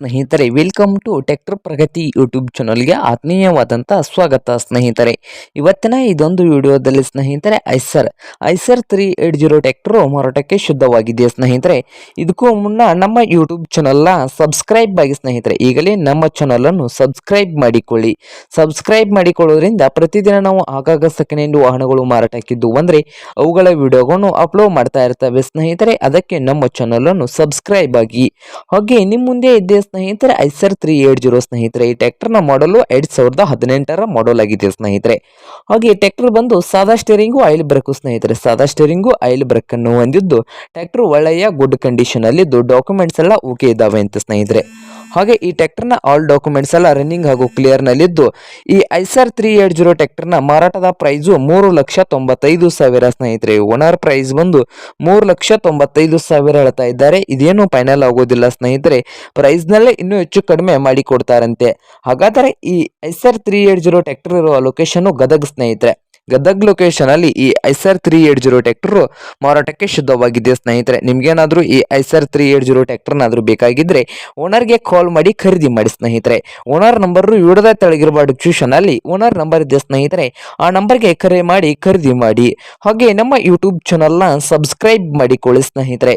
ಸ್ನೇಹಿತರೆ welcome to tractor Pragati YouTube ಚಾನಲ್ಗೆ ಆತ್ಮೀಯವಾದಂಥ ಸ್ವಾಗತ ಸ್ನೇಹಿತರೆ. ಇವತ್ತಿನ ಇದೊಂದು ವಿಡಿಯೋದಲ್ಲಿ ಸ್ನೇಹಿತರೆ Eicher Eicher three eight zero tractor ಮಾರಾಟಕ್ಕೆ ಶುದ್ಧವಾಗಿದೆ ಸ್ನೇಹಿತರೆ? ಇದಕ್ಕೂ ಮುನ್ನ ನಮ್ಮ ಯೂಟ್ಯೂಬ್ ಚಾನಲ್ನ ಸಬ್ಸ್ಕ್ರೈಬ್ ಆಗಿ ಸ್ನೇಹಿತರೆ, ಈಗಲೇ ನಮ್ಮ ಚಾನಲನ್ನು ಸಬ್ಸ್ಕ್ರೈಬ್ ಮಾಡಿಕೊಳ್ಳಿ. ಸಬ್ಸ್ಕ್ರೈಬ್ ಮಾಡಿಕೊಳ್ಳೋದ್ರಿಂದ ಪ್ರತಿದಿನ ನಾವು ಆಗಾಗ ಸೆಕೆಂಡ್ ಹ್ಯಾಂಡ್ ವಾಹನಗಳು ಮಾರಾಟಕ್ಕಿದ್ದು ಅಂದರೆ ಅವುಗಳ ವಿಡಿಯೋಗಳನ್ನು ಅಪ್ಲೋಡ್ ಮಾಡ್ತಾ ಇರ್ತವೆ ಸ್ನೇಹಿತರೆ, ಅದಕ್ಕೆ ನಮ್ಮ ಚಾನಲನ್ನು ಸಬ್ಸ್ಕ್ರೈಬ್ ಆಗಿ. ಹಾಗೆ ನಿಮ್ಮ ಮುಂದೆ ಇದ್ದೆ ಸ್ನೇಹಿತರೆ, ಐಸರ್ ತ್ರೀ ಏಟ್ ಜೀರೋ ಸ್ನೇಹಿತರೆ, ಈ ನ ಮಾಡಲು ಎರಡ್ ಸಾವಿರದ ಹದಿನೆಂಟರ ಮಾಡಲ್ ಆಗಿದೆ ಸ್ನೇಹಿತರೆ? ಹಾಗೆ ಈ ಟ್ರ್ಯಾಕ್ಟರ್ ಬಂದು ಸಾದಾ ಸ್ಟೇರಿಂಗು ಆಯಿಲ್ ಬ್ರೇಕು ಸ್ನೇಹಿತರೆ. ಸಾದಾ ಸ್ಟೇರಿಂಗು ಆಯಿಲ್ ಬ್ರೇಕ್ ಅನ್ನು ಹೊಂದಿದ್ದು, ಟ್ರ್ಯಾಕ್ಟರ್ ಒಳ್ಳೆಯ ಗುಡ್ ಕಂಡೀಷನ್ ಅಲ್ಲಿದ್ದು ಡಾಕ್ಯುಮೆಂಟ್ಸ್ ಎಲ್ಲ ಓಕೆ ಇದಾವೆ ಅಂತ ಸ್ನೇಹಿತರೆ. ಹಾಗೆ ಈ ಟ್ರ್ಯಾಕ್ಟರ್ನ ಆಲ್ ಡಾಕ್ಯುಮೆಂಟ್ಸ್ ಎಲ್ಲ ರನ್ನಿಂಗ್ ಹಾಗೂ ಕ್ಲಿಯರ್ನಲ್ಲಿದ್ದು ಈ ಐಸರ್ ತ್ರೀ ಏಟ್ ಜೀರೋ ಟ್ರ್ಯಾಕ್ಟರ್ನ ಮಾರಾಟದ ಪ್ರೈಸು ಮೂರು ಲಕ್ಷ ತೊಂಬತ್ತೈದು ಸಾವಿರ ಸ್ನೇಹಿತರೆ ಓನರ್ ಪ್ರೈಸ್ ಬಂದು ಮೂರು ಲಕ್ಷ ತೊಂಬತ್ತೈದು ಸಾವಿರ ಹೇಳ್ತಾ ಇದ್ದಾರೆ. ಇದೇನು ಫೈನಲ್ ಆಗೋದಿಲ್ಲ ಸ್ನೇಹಿತರೆ ಪ್ರೈಸ್ನಲ್ಲೇ ಇನ್ನೂ ಹೆಚ್ಚು ಕಡಿಮೆ ಮಾಡಿ ಕೊಡ್ತಾರಂತೆ ಹಾಗಾದರೆ ಈ Eicher three eight zero tractor ಇರುವ ಲೊಕೇಶನ್ ಗದಗ ಸ್ನೇಹಿತರೆ. ಗದಗ್ ಲೊಕೇಶನ್ ಅಲ್ಲಿ ಈ Eicher three eight zero tractor ಮಾರಾಟಕ್ಕೆ ಶುದ್ಧವಾಗಿದೆ. ಸ್ನೇಹಿತರೆ, ನಿಮ್ಗೇನಾದ್ರೂ ಈ ಐಸರ್ ತ್ರೀ ಏಟ್ ಜೀರೋ ಟ್ರ್ಯಾಕ್ಟರ್ನಾದ್ರೂ ಬೇಕಾಗಿದ್ರೆ ಓನರ್ಗೆ ಕಾಲ್ ಮಾಡಿ ಖರೀದಿ ಮಾಡಿ ಸ್ನೇಹಿತರೆ. ಓನರ್ ನಂಬರ್ ವಿಡದ ತೆಳಗಿರುವ ಡಿಸ್ಕ್ರಿಪ್ಷನ್ ಅಲ್ಲಿ ಓನರ್ ನಂಬರ್ ಇದೆ ಸ್ನೇಹಿತರೆ. ಆ ನಂಬರ್ಗೆ ಕರೆ ಮಾಡಿ ಖರೀದಿ ಮಾಡಿ. ಹಾಗೆ ನಮ್ಮ ಯೂಟ್ಯೂಬ್ ಚಾನಲ್ನ ಸಬ್ಸ್ಕ್ರೈಬ್ ಮಾಡಿಕೊಳ್ಳಿ ಸ್ನೇಹಿತರೆ.